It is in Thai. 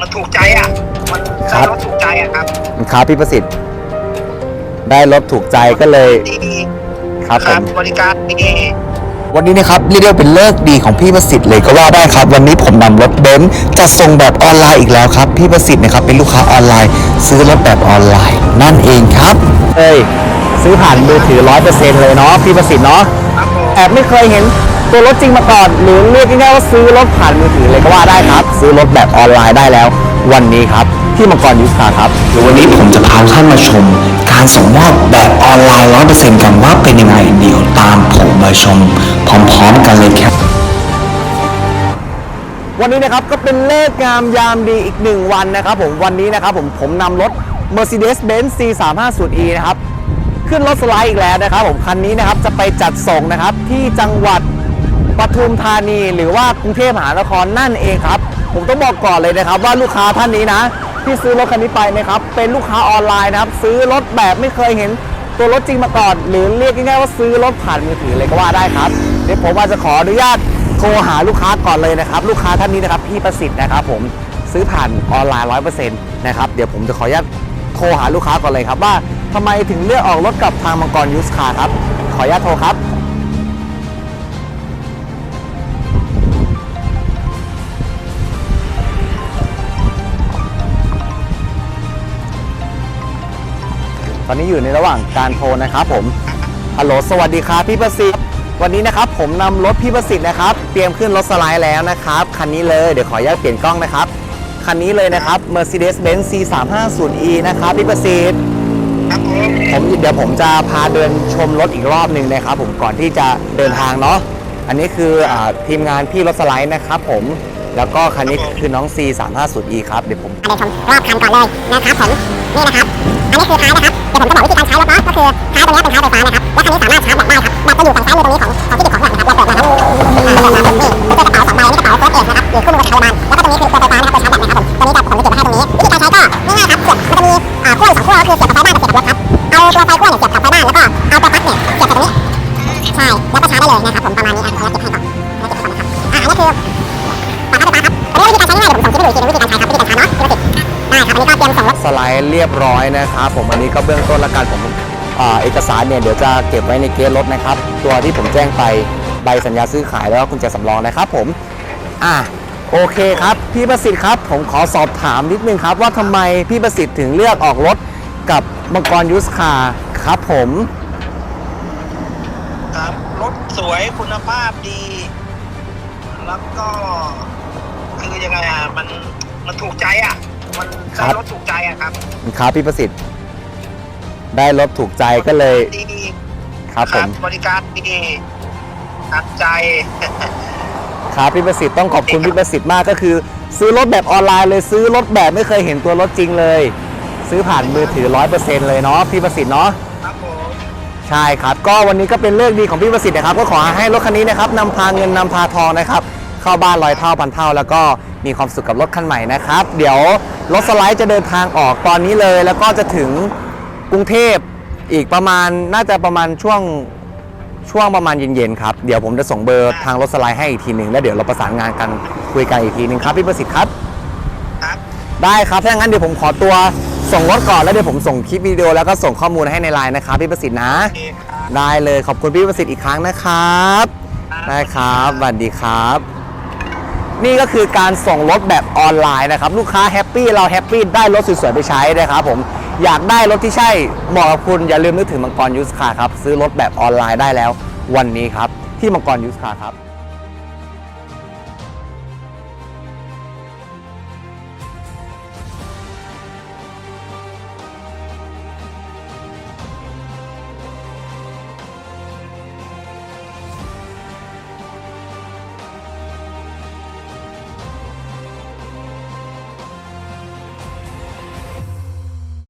มันถูกใจอะ มันครัได้บ รถถูกใจอะครับครับพี่ประสิทธิ์ ได้รถถูกใจก็เลยดีครับคผรับ ม บริการดีวันนี้นะครับเรียกได้ว่าเป็นเลิกษ์ดีของพี่ประสิทธิ์เลยก็ว่าได้ครับ วันนี้ผมนำรถเบนซ์จัดส่งแบบออนไลน์อีกแล้วครับ พี่ประสิทธิ์นะครับเป็นลูกค้าออนไลน์ ซื้อรถแบบออนไลน์ นั่นเองครับเอ้ยซื้อผ่านมือถือร้อยเปอร์เซ็นต์เลยเนาะพี่ประสิทธิ์เนาะครับผมแอบไม่เคยเห็น ตัวรถจริงมาก่อน หรือเรียกง่ายๆว่าซื้อรถผ่านมือถือเลยก็ว่าได้ครับ ซื้อรถแบบออนไลน์ได้แล้ว วันนี้ครับที่มังกรยูสคาร์ครับเดี๋ยววันนี้ผมจะพาท่านมาชม การส่งมอบแบบออนไลน์ร้อยเปอร์เซ็นต์กันว่าเป็นยังไงเดี๋ยวตามผมมาชม พร้อมๆกันเลยครับ วันนี้นะครับก็เป็นเลขงามยามดีอีกหนึ่งวันนะครับผมวันนี้นะครับผมผมนำรถ Mercedes-Benz C350e นะครับ ขึ้นรถสไลด์อีกแล้วนะครับผมคันนี้นะครับจะไปจัดส่งนะครับที่จังหวัด ปทุมธานีหรือว่ากรุงเทพมหานครนั่นเองครับ ผมต้องบอกก่อนเลยนะครับ ว่าลูกค้าท่านนี้นะ ที่ซื้อรถคันนี้ไปนะครับ เป็นลูกค้าออนไลน์นะครับ ซื้อรถแบบไม่เคยเห็นตัวรถจริงมาก่อน หรือเรียกง่ายๆว่าซื้อรถผ่านมือถือเลยก็ว่าได้ครับเดี๋ยวผมอาจจะขออนุญาตโทรหาลูกค้าก่อนเลยนะครับ ลูกค้าท่านนี้นะครับพี่ประสิทธิ์นะครับ ผมซื้อผ่านออนไลน์ร้อยเปอร์เซ็นต์นะครับเดี๋ยวผมจะขออนุญาตโทรหาลูกค้าก่อนเลยครับว่าทำไมถึงเลือกออกรถกับทางมังกรยูสคาร์ครับขออนุญาตโทรครับ อนนี้อยู่ในระหว่างการโทรนะครับผมฮัลโหลสวัสดีครับพี่ประสิทธิ์วันนี้นะครับผมนำรถพี่ประสิทธิ์นะครับ เตรียมขึ้นรถสไลด์แล้วนะครับคันนี้เลยเดี๋ยวขออนุญาตเปลี่ยนกล้องนะครับคันนี้เลยนะครับ Mercedes-Benz C350e นะครับพี่ประสิทธิ์ผมเดี๋ยวผมจะพาเดินชมรถอีกรอบหนึ่งนะครับ ผมก่อนที่จะเดินทางเนาะอันนี้คืออาทีมงานพี่รถสไลด์นะครับ ผม แล้วก็คันนี้คือน้อง C 3 5 0 E ครับ เดี๋ยวผมเดินชมรอบคันก่อนเลยนะครับผมนี่นะครับ อันนี้คือท้ายนะครับ เดี๋ยวผมจะบอกวิธีการใช้รถเนาะก็คือท้ายตรงนี้เป็นท้ายไฟฟ้านะครับ และคันนี้สามารถชาร์จแบตได้ครับแบตจะอยู่ฝั่งซ้ายมือตรงนี้ของของที่ติดของหลังนะครับเราเปิดนะครับอ่าเปิดนะครับนี่มีตัวกระเป๋าสองใบนี่กระเป๋าเฟิร์สเอนะครับอยู่คู่มือกับจักรยานแล้วก็ตรงนี้คือตัวไฟฟ้านะครับตัวชาร์จแบตนะครับผมตัวนี้จะผม ส่งรถสไลด์เรียบร้อยนะครับผมอันนี้ก็เบื้องต้นละกันผมอเอกสารเนี่ยเดี๋ยวจะเก็บไว้ในเกสรถนะครับ ตัวที่ผมแจ้งไปใบสัญญาซื้อขายแล้วก็กุญแจสำรองนะครับผมอะโอเคครับพี่ประสิทธิ์ครับ ผมขอสอบถามนิดนึงครับ ว่าทำไมพี่ประสิทธิ์ถึงเลือกออกรถกับมังกรยูสคาร์ครับผมครับรถสวยคุณภาพดี แล้วก็คือยังไงอะมันมันถูกใจอะ มันได้รถถูกใจอะครับครับพี่ประสิทธิ์ ได้รถถูกใจก็เลยดีครับผมบริการดีทัดใจครับพี่ประสิทธิ์ต้องขอบคุณพี่ประสิทธิ์มากก็คือ ซื้อรถแบบออนไลน์เลยซื้อรถแบบไม่เคยเห็นตัวรถจริงเลย ซื้อผ่านมือถือร้อยเปอร์เซ็นต์เลยเนาะพี่ประสิทธิ์เนาะครับผมใช่ครับ ก็วันนี้ก็เป็นเรื่องดีของพี่ประสิทธิ์นะครับ ก็ขอให้รถคันนี้นะครับนำพาเงินนำพาทองนะครับ เข้าบ้านร้อยเท่าพันเท่า แล้วก็มีความสุขกับรถคันใหม่นะครับ เดี๋ยวรถสไลด์จะเดินทางออกตอนนี้เลย แล้วก็จะถึงกรุงเทพอีกประมาณน่าจะประมาณช่วงช่วงประมาณเย็นๆครับ เดี๋ยวผมจะส่งเบอร์ทางรถสไลด์ให้อีกทีหนึ่งแล้วเดี๋ยวเราประสานงานกันคุยกันอีกทีหนึ่งครับพี่ประสิทธิ์ครับครับ ได้ครับถ้าอย่างนั้นเดี๋ยวผมขอตัวส่งรถก่อนแล้วเดี๋ยวผมส่งคลิปวิดีโอแล้วก็ส่งข้อมูลให้ในไลน์นะครับพี่ประสิทธิ์นะโอเคครับได้เลยขอบคุณพี่ประสิทธิ์อีกครั้งนะครับ ได้ครับสวัสดีครับ นี่ก็คือการส่งรถแบบออนไลน์นะครับ ลูกค้าแฮปปี้เราแฮปปี้ได้รถสวยๆไปใช้นะครับผมอยากได้รถที่ใช่เหมาะกับคุณอย่าลืมนึกถึงมังกรยูสคาร์ครับ ซื้อรถแบบออนไลน์ได้แล้ว วันนี้ครับ ที่มังกรยูสคาร์ครับ